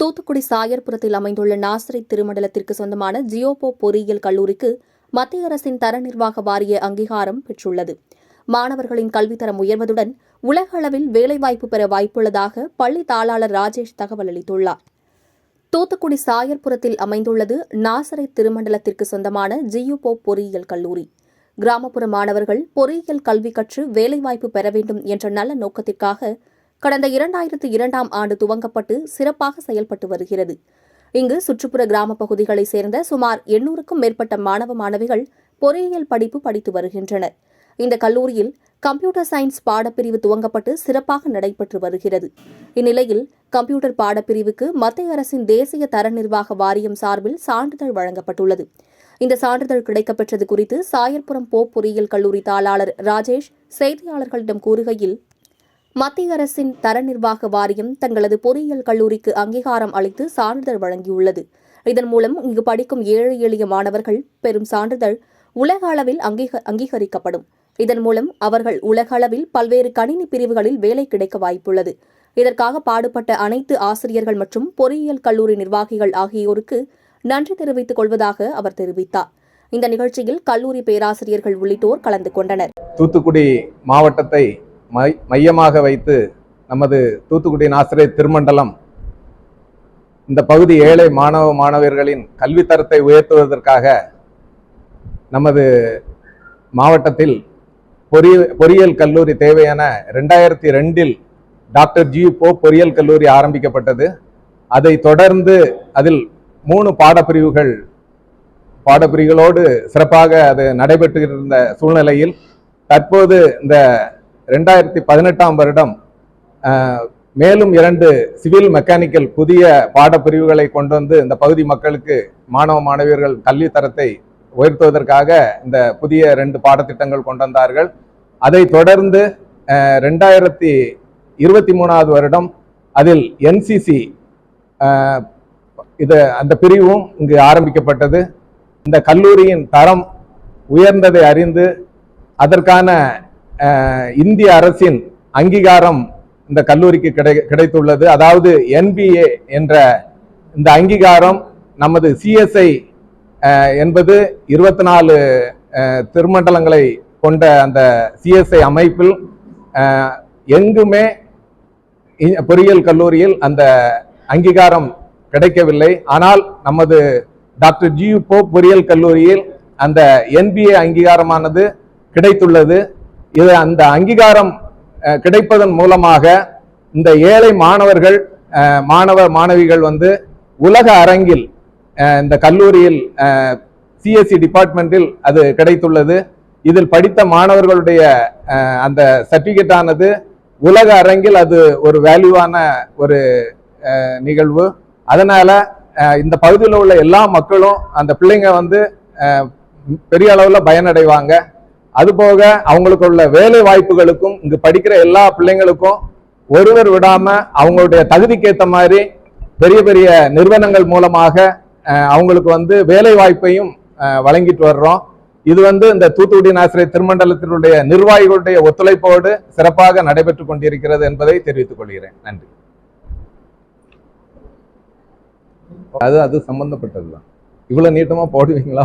தூத்துக்குடி சாயர்புரத்தில் அமைந்துள்ள நாசரை திருமண்டலத்திற்கு சொந்தமான ஜியோபோ பொறியியல் கல்லூரிக்கு மத்திய அரசின் தர நிர்வாக வாரிய அங்கீகாரம் பெற்றுள்ளது. மாணவர்களின் கல்வித்தரம் உயர்வதுடன் உலக அளவில் வேலைவாய்ப்பு பெற வாய்ப்புள்ளதாக பள்ளி தாளாளர் ராஜேஷ் தகவல் அளித்துள்ளார். தூத்துக்குடி சாயர்புரத்தில் அமைந்துள்ளது நாசரை திருமண்டலத்திற்கு சொந்தமான ஜியூபோ பொறியியல் கல்லூரி. கிராமப்புற மாணவர்கள் பொறியியல் கல்வி கற்று வேலைவாய்ப்பு பெற வேண்டும் என்ற நல்ல நோக்கத்திற்காக கடந்த இரண்டாயிரத்து இரண்டாம் ஆண்டு துவங்கப்பட்டு சிறப்பாக செயல்பட்டு வருகிறது. இங்கு சுற்றுப்புற கிராம பகுதிகளைச் சேர்ந்த சுமார் எண்ணூறுக்கும் மேற்பட்ட மாணவ மாணவிகள் பொறியியல் படிப்பு படித்து வருகின்றனர். இந்த கல்லூரியில் கம்ப்யூட்டர் சயின்ஸ் பாடப்பிரிவு துவங்கப்பட்டு சிறப்பாக நடைபெற்று வருகிறது. இந்நிலையில் கம்ப்யூட்டர் பாடப்பிரிவுக்கு மத்திய அரசின் தேசிய தர நிர்வாக வாரியம் சார்பில் சான்றிதழ் வழங்கப்பட்டுள்ளது. இந்த சான்றிதழ் கிடைக்கப்பெற்றது குறித்து சாயர்புரம் போ பொறியியல் கல்லூரி தாளாளர் ராஜேஷ் செய்தியாளர்களிடம் கூறுகையில் மத்திய அரசின் தர நிர்வாக வாரியம் தங்களது பொறியியல் கல்லூரிக்கு அங்கீகாரம் அளித்து சான்றிதழ் வழங்கியுள்ளது. இதன் மூலம் இங்கு படிக்கும் ஏழை எளிய மாணவர்கள் பெறும் சான்றிதழ் உலக அளவில் அங்கீகரிக்கப்படும். இதன் மூலம் அவர்கள் உலக அளவில் பல்வேறு கணினி பிரிவுகளில் வேலை கிடைக்க வாய்ப்புள்ளது. இதற்காக பாடுபட்ட அனைத்து ஆசிரியர்கள் மற்றும் பொறியியல் கல்லூரி நிர்வாகிகள் ஆகியோருக்கு நன்றி தெரிவித்துக் கொள்வதாக அவர் தெரிவித்தார். இந்த நிகழ்ச்சியில் கல்லூரி பேராசிரியர்கள் உள்ளிட்டோர் கலந்து கொண்டனர். தூத்துக்குடி மாவட்டத்தை மை மையமாக வைத்து நமது தூத்துக்குடி நாசிரே திருமண்டலம் இந்த பகுதி ஏழை மாணவ மாணவர்களின் கல்வித்தரத்தை உயர்த்துவதற்காக நமது மாவட்டத்தில் பொறிய பொறியியல் கல்லூரி தேவையான ரெண்டாயிரத்தி ரெண்டில் டாக்டர் ஜி போ பொறியியல் கல்லூரி ஆரம்பிக்கப்பட்டது. அதை தொடர்ந்து அதில் மூணு பாடப்பிரிவுகள் பாடப்பிரிவுகளோடு சிறப்பாக அது நடைபெற்று இருந்த சூழ்நிலையில் தற்போது இந்த ரெண்டாயிரத்தி பதினெட்டாம் வருடம் மேலும் இரண்டு சிவில் மெக்கானிக்கல் புதிய பாடப்பிரிவுகளை கொண்டு வந்து இந்த பகுதி மக்களுக்கு மாணவ மாணவியர்கள் கல்வி தரத்தை உயர்த்துவதற்காக இந்த புதிய ரெண்டு பாடத்திட்டங்கள் கொண்டு வந்தார்கள். அதை தொடர்ந்து ரெண்டாயிரத்தி இருபத்தி மூணாவது வருடம் அதில் என்சிசி இது அந்த பிரிவும் இங்கு ஆரம்பிக்கப்பட்டது. இந்த கல்லூரியின் தரம் உயர்ந்ததை அறிந்து அதற்கான இந்திய அரசின் அங்கீகாரம் இந்த கல்லூரிக்கு கிடை கிடைத்துள்ளது. அதாவது என்பிஏ என்ற இந்த அங்கீகாரம் நமது சிஎஸ்ஐ என்பது இருபத்தி நாலு திருமண்டலங்களை கொண்ட அந்த சிஎஸ்ஐ அமைப்பில் எங்குமே பொறியியல் கல்லூரியில் அந்த அங்கீகாரம் கிடைக்கவில்லை. ஆனால் நமது டாக்டர் ஜி போ பொறியியல் கல்லூரியில் அந்த என்பிஏ அங்கீகாரமானது கிடைத்துள்ளது. இது அந்த அங்கீகாரம் கிடைப்பதன் மூலமாக இந்த ஏழை மாணவர்கள் மாணவ மாணவிகள் வந்து உலக அரங்கில் இந்த கல்லூரியில் சிஎஸ்சி டிபார்ட்மெண்ட்டில் அது கிடைத்துள்ளது. இதில் படித்த மாணவர்களுடைய அந்த சர்டிஃபிகேட் ஆனது உலக அரங்கில் அது ஒரு வேல்யூவான ஒரு நிகழ்வு. அதனால இந்த பகுதியில் உள்ள எல்லா மக்களும் அந்த பிள்ளைங்க வந்து பெரிய அளவில் பயனடைவாங்க. அதுபோக அவங்களுக்கு உள்ள வேலை வாய்ப்புகளுக்கும் இங்கு படிக்கிற எல்லா பிள்ளைங்களுக்கும் ஒருவர் விடாம அவங்களுடைய தகுதிக்கேற்ற மாதிரி பெரிய பெரிய நிறுவனங்கள் மூலமாக அவங்களுக்கு வந்து வேலை வாய்ப்பையும் வழங்கிட்டு வர்றோம். இது வந்து இந்த தூத்துக்குடி நாசிரை திருமண்டலத்தினுடைய நிர்வாகிகளுடைய ஒத்துழைப்போடு சிறப்பாக நடைபெற்றுக் கொண்டிருக்கிறது என்பதை தெரிவித்துக் கொள்கிறேன். நன்றி. அது அது சம்பந்தப்பட்டதுதான். இவ்வளவு நீட்டமா போடுவீங்களா?